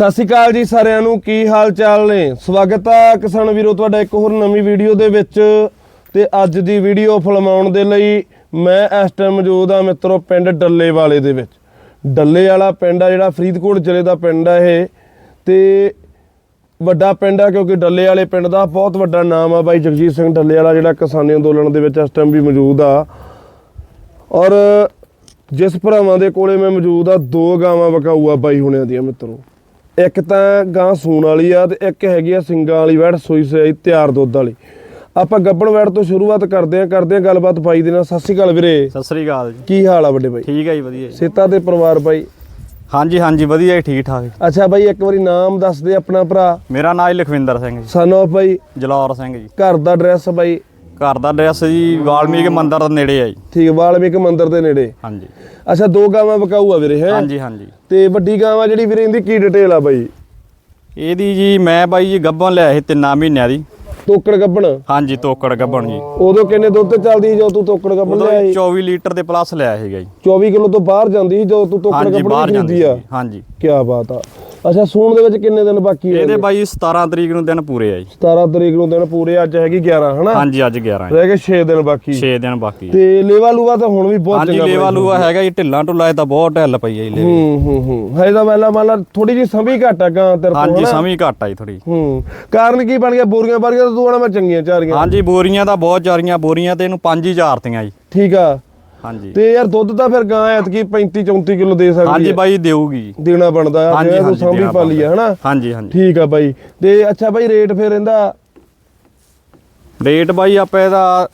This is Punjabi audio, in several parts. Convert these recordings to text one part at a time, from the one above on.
ਸਤਿ ਸ਼੍ਰੀ ਅਕਾਲ ਜੀ ਸਾਰਿਆਂ ਨੂੰ, ਕੀ ਹਾਲ ਚਾਲ ਨੇ? ਸਵਾਗਤ ਆ ਕਿਸਾਨ ਵੀਰੋ, ਤੁਹਾਡਾ ਇੱਕ ਹੋਰ ਨਵੀਂ ਵੀਡੀਓ ਦੇ ਵਿੱਚ। ਤੇ ਅੱਜ ਦੀ ਵੀਡੀਓ ਫਲਮਾਉਣ ਦੇ ਲਈ ਮੈਂ ਇਸ ਟਾਈਮ ਮੌਜੂਦ ਆ ਮਿੱਤਰੋ, ਪਿੰਡ ਡੱਲੇ ਵਾਲੇ ਦੇ ਵਿੱਚ। ਡੱਲੇ ਵਾਲਾ ਪਿੰਡ ਆ ਜਿਹੜਾ, ਫਰੀਦਕੋਟ ਜ਼ਿਲ੍ਹੇ ਦਾ ਪਿੰਡ ਆ ਇਹ। ਤੇ ਵੱਡਾ ਪਿੰਡ ਆ ਕਿਉਂਕਿ ਡੱਲੇ ਵਾਲੇ ਪਿੰਡ ਦਾ ਬਹੁਤ ਵੱਡਾ ਨਾਮ ਆ ਬਾਈ ਜਗਜੀਤ ਸਿੰਘ ਡੱਲੇ ਵਾਲਾ, ਜਿਹੜਾ ਕਿਸਾਨੀ ਅੰਦੋਲਨ ਦੇ ਵਿੱਚ ਇਸ ਟਾਈਮ ਵੀ ਮੌਜੂਦ ਆ। ਔਰ ਜਿਸ ਭਰਾਵਾਂ ਦੇ ਕੋਲੇ ਮੈਂ ਮੌਜੂਦ ਆ, ਦੋ ਗਾਵਾਂ ਵਕਾਊ ਆ ਬਾਈ ਹੁਣਿਆਂ ਦੀਆਂ ਮਿੱਤਰੋ। ਇੱਕ ਤਾਂ ਗਾਂ ਸੂਣ ਵਾਲੀ ਆ ਤੇ ਇੱਕ ਹੈਗੀ ਆ ਸਿੰਗਾਂ ਵਾਲੀ ਵੈੜ ਸੋਈ ਸਈ ਤਿਆਰ ਦੁੱਧ ਵਾਲੀ। ਆਪਾਂ ਗੱਬਣ ਵੈੜ ਤੋਂ ਸ਼ੁਰੂਆਤ ਕਰਦੇ ਆ ਕਰਦੇ ਆ ਗੱਲਬਾਤ ਬਾਈ ਦੇ ਨਾਲ। ਸਤਿ ਸ਼੍ਰੀ ਅਕਾਲ ਵੀਰੇ। ਸਤਿ ਸ੍ਰੀ ਅਕਾਲ ਜੀ। ਕੀ ਹਾਲ ਆ ਵੱਡੇ ਬਾਈ ਠੀਕ ਹੈ ਜੀ ਵਧੀਆ ਜੀ। ਸੇਤਾ ਦੇ ਪਰਿਵਾਰ ਬਾਈ ਹਾਂਜੀ ਹਾਂਜੀ ਵਧੀਆ ਜੀ ਠੀਕ ਠਾਕ। ਅੱਛਾ ਬਾਈ ਇੱਕ ਵਾਰੀ ਨਾਮ ਦੱਸ ਦੇ ਆਪਣਾ ਭਰਾ। ਮੇਰਾ ਨਾਮ ਹੈ ਲਖਵਿੰਦਰ ਸਿੰਘ ਜੀ। ਸਨ ਬਾਈ ਜਲੌਰ ਸਿੰਘ ਜੀ। ਘਰ ਦਾ ਐਡਰੈਸ ਬਾਈ ਘਰ ਦਾ ਐਡਰੈਸ ਜੀ ਵਾਲਮੀਕ ਮੰਦਿਰ ਦੇ ਨੇੜੇ ਆ ਜੀ। ਠੀਕ ਹੈ, ਵਾਲਮੀਕ ਮੰਦਿਰ ਦੇ ਨੇੜੇ। ਹਾਂਜੀ। ਅੱਛਾ ਦੋ ਗਾਵਾਂ ਵਕਾਊ ਆ ਵੀਰੇ ਹੈ? ਹਾਂਜੀ ਹਾਂਜੀ। ਤੇ ਵੱਡੀ ਗਾਂ ਆ ਜਿਹੜੀ ਵੀਰੇ ਇਹਦੀ ਕੀ ਡਿਟੇਲ ਆ ਬਾਈ? ਇਹਦੀ ਜੀ ਮੈਂ ਬਾਈ ਜੀ ਗੱਭਣ ਲਿਆ ਸੀ ਤਿੰਨਾਂ ਮਹੀਨਿਆਂ ਦੀ। ਤੋਕੜ ਗੱਬਣ ਹਾਂਜੀ ਤੋਕੜ ਗੱਭਣ ਜੀ। ਉਦੋਂ ਕਿੰਨੇ ਦੁੱਧ ਤੇ ਚੱਲਦੀ ਜਦੋਂ ਤੂੰ ਤੋਕੜ ਗੱਬਣ ਉਦੋਂ ਲਿਆ ਸੀ? 24 ਲੀਟਰ ਦੇ ਪਲੱਸ ਲਿਆ ਸੀਗਾ ਜੀ। 24 ਕਿਲੋ ਤੋਂ ਬਾਹਰ ਜਾਂਦੀ ਜਦੋਂ ਤੂੰ ਤੋਕੜ ਜਾਂਦੀ ਖਰੀਦੀ ਆ? ਹਾਂਜੀ। ਕੀ ਬਾਤ ਆ। ਅੱਛਾ ਸੂਣ ਦੇ ਵਿੱਚ ਕਿੰਨੇ ਦਿਨ ਬਾਕੀ ਹੈ ਇਹਦੇ ਬਾਈ 17 ਤਰੀਕ ਨੂੰ ਦਿਨ ਪੂਰੇ ਆ ਜੀ। 17 ਤਰੀਕ ਨੂੰ ਦਿਨ ਪੂਰੇ ਅੱਜ ਹੈਗੀ 11 ਹਨਾ? ਹਾਂਜੀ ਅੱਜ 11 ਜੀ। ਰਹਿ ਗਏ 6 ਦਿਨ ਬਾਕੀ। 6 ਦਿਨ ਬਾਕੀ। ਤੇ ਲੇਵਾ ਲੂਵਾ ਤਾਂ ਹੁਣ ਵੀ ਬਹੁਤ ਹਾਂਜੀ ਚੰਗਾ ਲੇਵਾ ਲੂਆ ਹੈਗਾ ਜੀ ਢਿੱਲਾਂ ਢੁੱਲਾ ਤਾਂ ਬਹੁਤ ਢਿੱਲ ਪਈ ਹੈ ਜੀ ਲੇਵੇ। ਹੂੰ ਹੂੰ ਹੂੰ। ਹੈ ਤਾਂ ਪਹਿਲਾਂ ਮੰਨ ਲਾ ਥੋੜੀ ਜਿਹੀ ਸੰਭੀ ਘੱਟ ਆ ਗਾਂ ਤੇਰੇ ਤੋਂ ਹਾਂਜੀ? ਸਮੀ ਘੱਟ ਆ ਜੀ ਥੋੜੀ ਹੂੰ। ਕਾਰਨ ਕੀ ਬਣ ਗਿਆ? ਬੋਰੀਆਂ ਬਾਰੀਆਂ ਤਾਂ ਤੂੰ ਆਣਾ ਮੈਂ ਚੰਗੀਆਂ ਚਾਰੀਆਂ। ਹਾਂਜੀ ਬੋਰੀਆਂ ਤਾਂ ਬਹੁਤ ਚਾਰੀਆਂ ਬੋਰੀਆਂ ਤੇ ਇਹਨੂੰ ਪੰਜ ਹੀ ਚਾਰਤੀਆਂ ਜੀ। ਠੀਕ ਆ। ਹਾਂਜੀ। ਤੇ ਯਾਰ ਦੁੱਧ ਤਾਂ ਫਿਰ ਗਾਂ ਐਤਕੀ 35 34 ਕਿਲੋ ਦੇ ਸਕਦੀ ਹਾਂਜੀ ਹੈ। ਬਾਈ ਦੇਊਗੀ। ਦੇਣਾ ਬਣਦਾ ਆ ਹਾਂਜੀ ਹਾਂਜੀ ਸੰਭੀ ਪਾਲੀ ਆ ਹਨਾ? ਹਾਂਜੀ ਹਾਂਜੀ। ਠੀਕ ਆ ਬਾਈ। ਤੇ ਅੱਛਾ ਬਾਈ ਰੇਟ ਫਿਰ ਇਹਦਾ? ਰੇਟ ਬਾਈ ਆਪਾਂ ਇਹਦਾ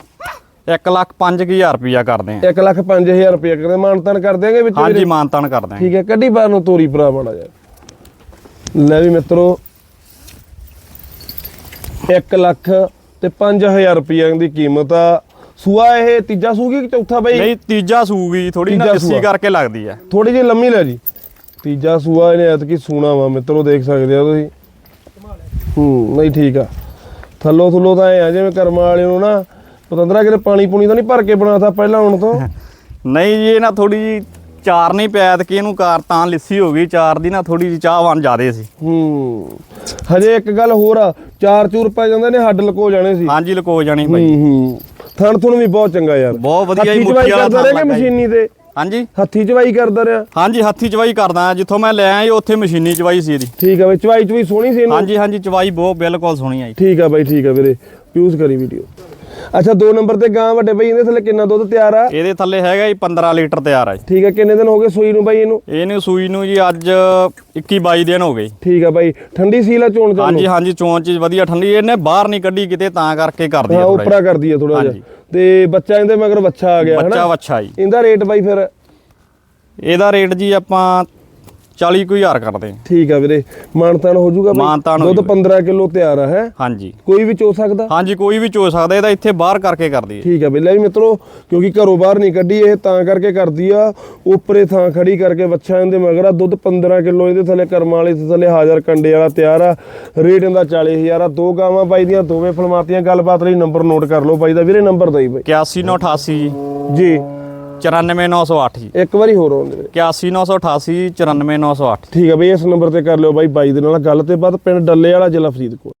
1 ਲੱਖ 5000 ਰੁਪਿਆ ਕਰਦੇ ਆ 1 ਲੱਖ 5000 ਰੁਪਏ ਕਰਦੇ ਮਾਨਤਨ ਕਰ ਦੇਗੇ ਵਿੱਚ ਹਾਂਜੀ? ਮਾਨਤਾਨ ਕਰਦੇ ਆ ਠੀਕ ਹੈ ਕੱਢੀ ਬਾਹਰ ਨੂੰ ਤੋਰੀ ਭਰਾ ਬਣਾ ਜਾ ਲੈ ਵੀ ਮਿੱਤਰੋ 1 ਲੱਖ ਤੇ 5000 ਰੁਪਏ ਦੀ ਕੀਮਤ ਆ। ਸੂਆ ਇਹ ਤੀਜਾ ਸੂਗੀ ਕਿ ਚੌਥਾ ਬਾਈ? ਨਹੀਂ ਤੀਜਾ ਸੂਗੀ ਥੋੜੀ ਨਾ ਤੀਜਾ। ਕਰਕੇ ਲੱਗਦੀ ਆ ਥੋੜੀ ਜਿਹੀ ਲੰਮੀ ਲੈ ਜੀ। ਤੀਜਾ ਸੂਆ ਇਹਨੇ ਐਤਕੀ ਸੂਣਾ ਵਾ ਮਿੱਤਰੋ ਦੇਖ ਸਕਦੇ ਆ ਤੁਸੀਂ। ਹੂੰ ਨਹੀਂ ਠੀਕ ਆ। ਥੱਲੋ ਥੱਲੋ ਤਾਂ ਐ ਆ ਜਿਵੇਂ ਕਰਮਾਂ ਵਾਲੇ ਨੂੰ ਨਾ ਪਤੰਦਰਾ ਕਿਤੇ ਪਾਣੀ ਪੂਣੀ ਤਾਂ ਨਹੀਂ ਭਰ ਕੇ ਬਣਾਤਾ ਪਹਿਲਾਂ ਹੁਣ ਤੋਂ। ਨਹੀਂ ਜੀ ਇਹ ਨਾ ਥੋੜੀ ਜੀ ਚਾਰ ਨਹੀਂ ਪੈਦ ਕਿ ਇਹਨੂੰ ਕਾਰ ਤਾਂ ਲਿੱਸੀ ਹੋ ਗਈ ਚਾਰ ਦੀ ਨਾ ਥੋੜੀ ਜੀ ਚਾਹਵਾਨ ਜ਼ਿਆਦੇ ਸੀ। ਹੂੰ ਹਜੇ ਇੱਕ ਗੱਲ ਹੋਰ ਆ ਚਾਰ ਚੂਰ ਪੈ ਜਾਂਦੇ ਨੇ ਹੱਡ ਲਕੋ ਜਾਣੇ ਸੀ। ਹਾਂਜੀ ਲਕੋ ਜਾਣੀ ਹੂੰ ਹੂੰ। ਥਣ ਥਣ ਵੀ ਬਹੁਤ ਚੰਗਾ ਯਾਰ। ਬਹੁਤ ਵਧੀਆ ਹੱਥੀ ਮੁੱਠੀ ਵਾਲਾ ਥਣ ਲੱਗਾ। ਮਸ਼ੀਨੀ ਤੇ? ਹਾਂਜੀ। ਹੱਥੀ ਚਵਾਈ ਕਰਦਾ ਰਿਹਾ? ਹਾਂਜੀ ਹੱਥੀ ਚਵਾਈ ਕਰਦਾ ਜਿੱਥੋਂ ਮੈਂ ਲੈ ਆਇਆ ਉੱਥੇ ਮਸ਼ੀਨੀ ਚਵਾਈ ਸੀ ਇਹਦੀ। ਠੀਕ ਆ ਬਈ ਚਵਾਈ ਚਵਾਈ ਸੋਹਣੀ ਸੀ ਇਹਨੂੰ? ਹਾਂਜੀ ਹਾਂਜੀ ਚਵਾਈ ਬਹੁਤ ਬਿਲਕੁਲ ਸੋਹਣੀ ਆ ਜੀ। ਠੀਕ ਆ ਬਾਈ ਠੀਕ ਆ ਵੀਰੇ। ਯੂਜ਼ ਕਰੀ ਵੀਡੀਓ ਅੱਛਾ ਦੋ ਨੰਬਰ ਤੇ ਗਾਂ ਵੱਡੇ ਬਈ ਇਹਦੇ ਥੱਲੇ ਕਿੰਨਾ ਦੁੱਧ ਤਿਆਰ ਆ? ਇਹਦੇ ਥੱਲੇ ਹੈਗਾ ਜੀ 15 ਲੀਟਰ ਤਿਆਰ ਆ ਜੀ। ਠੀਕ ਆ ਕਿੰਨੇ ਦਿਨ ਹੋ ਗਏ ਸੂਈ ਨੂੰ ਬਾਈ ਇਹਨੂੰ? ਇਹਨੂੰ ਸੂਈ ਨੂੰ ਜੀ ਅੱਜ 21 22 ਦਿਨ ਹੋ ਗਏ ਠੀਕ ਆ ਬਾਈ ਠੰਡੀ ਸੀਲ ਆ ਚੋਣ ਹਾਂਜੀ ਹਾਂਜੀ ਚੋਣ ਚ ਵਧੀਆ ਠੰਡੀ ਇਹਨੇ ਬਾਹਰ ਨਹੀਂ ਕੱਢੀ ਕਿਤੇ ਤਾਂ ਕਰਕੇ ਕਰਦੀ ਆ ਥੋੜਾ ਉਪਰਾ ਕਰਦੀ ਆ ਥੋੜਾ ਜਿਹਾ। ਤੇ ਬੱਚਾ ਇਹਦੇ ਮਗਰ ਬੱਚਾ ਆ ਗਿਆ ਬੱਚਾ ਹਨਾ ਵੱਛਾ ਜੀ। ਇਹਦਾ ਰੇਟ ਬਾਈ ਫਿਰ? ਇਹਦਾ ਰੇਟ ਜੀ ਆਪਾਂ 40 ਕੁ ਹਜ਼ਾਰ ਕਰਦੇ ਹਾਂ ਠੀਕ ਆ ਵੀਰੇ ਮਾਨਤਾਨ ਹੋ ਜਾਊਗਾ ਬਾਈ? ਮਾਨਤਾਨ ਹੋ ਦੁੱਧ ਜਾਊਗਾ। 15 ਕਿਲੋ ਤਿਆਰ ਆ ਹੈ? ਹਾਂਜੀ। ਕੋਈ ਵੀ ਚੋ ਸਕਦਾ? ਹਾਂਜੀ ਕੋਈ ਵੀ ਚੋ ਸਕਦਾ ਇਹਦਾ ਇੱਥੇ ਬਾਹਰ ਕਰਕੇ ਕਰਦੀ ਹੈ। ਠੀਕ ਆ ਬਿੱਲਾ ਵੀ ਮਿੱਤਰੋ ਕਿਉਂਕਿ ਘਰੋਂ ਬਾਹਰ ਨਹੀਂ ਕੱਢੀ ਇਹ ਤਾਂ ਕਰਕੇ ਕਰਦੀ ਆ। ਉੱਪਰੇ ਥਾਂ ਖੜੀ ਕਰਕੇ ਬੱਚਾ ਇਹਦੇ ਮਗਰ ਆ ਦੁੱਧ 15 ਕਿਲੋ ਇਹਦੇ ਥੱਲੇ ਕਰਮਾਂ ਵਾਲੇ ਥੱਲੇ ਹਾਜ਼ਰ ਕੰਡੇ ਵਾਲਾ ਤਿਆਰ ਆ। ਰੇਟ ਇਹਦਾ 40000 ਆ। ਦੋ ਗਾਵਾਂ ਬਾਈ ਦੀਆਂ ਦੋਵੇਂ ਫਲਮਾਤੀਆਂ ਗੱਲਬਾਤ ਲਈ ਨੰਬਰ ਨੋਟ ਕਰ ਲਓ ਬਾਈ ਦਾ। ਵੀਰੇ ਨੰਬਰ ਦਈ ਬਾਈ। 81988 ਜੀ। 94908 ਜੀ। ਇੱਕ ਵਾਰੀ ਹੋਰ ਆਉਂਦੇ ਵੀਰੇ 81988 94908 ਠੀਕ ਆ ਬਈ ਇਸ ਨੰਬਰ ਤੇ ਕਰ ਲਿਓ ਬਾਈ ਬਾਈ ਦੇ ਨਾਲ ਗੱਲ ਤੇ ਬਾਅਦ ਪਿੰਡ ਡੱਲੇ ਵਾਲਾ ਜ਼ਿਲ੍ਹਾ ਫਰੀਦਕੋਟ।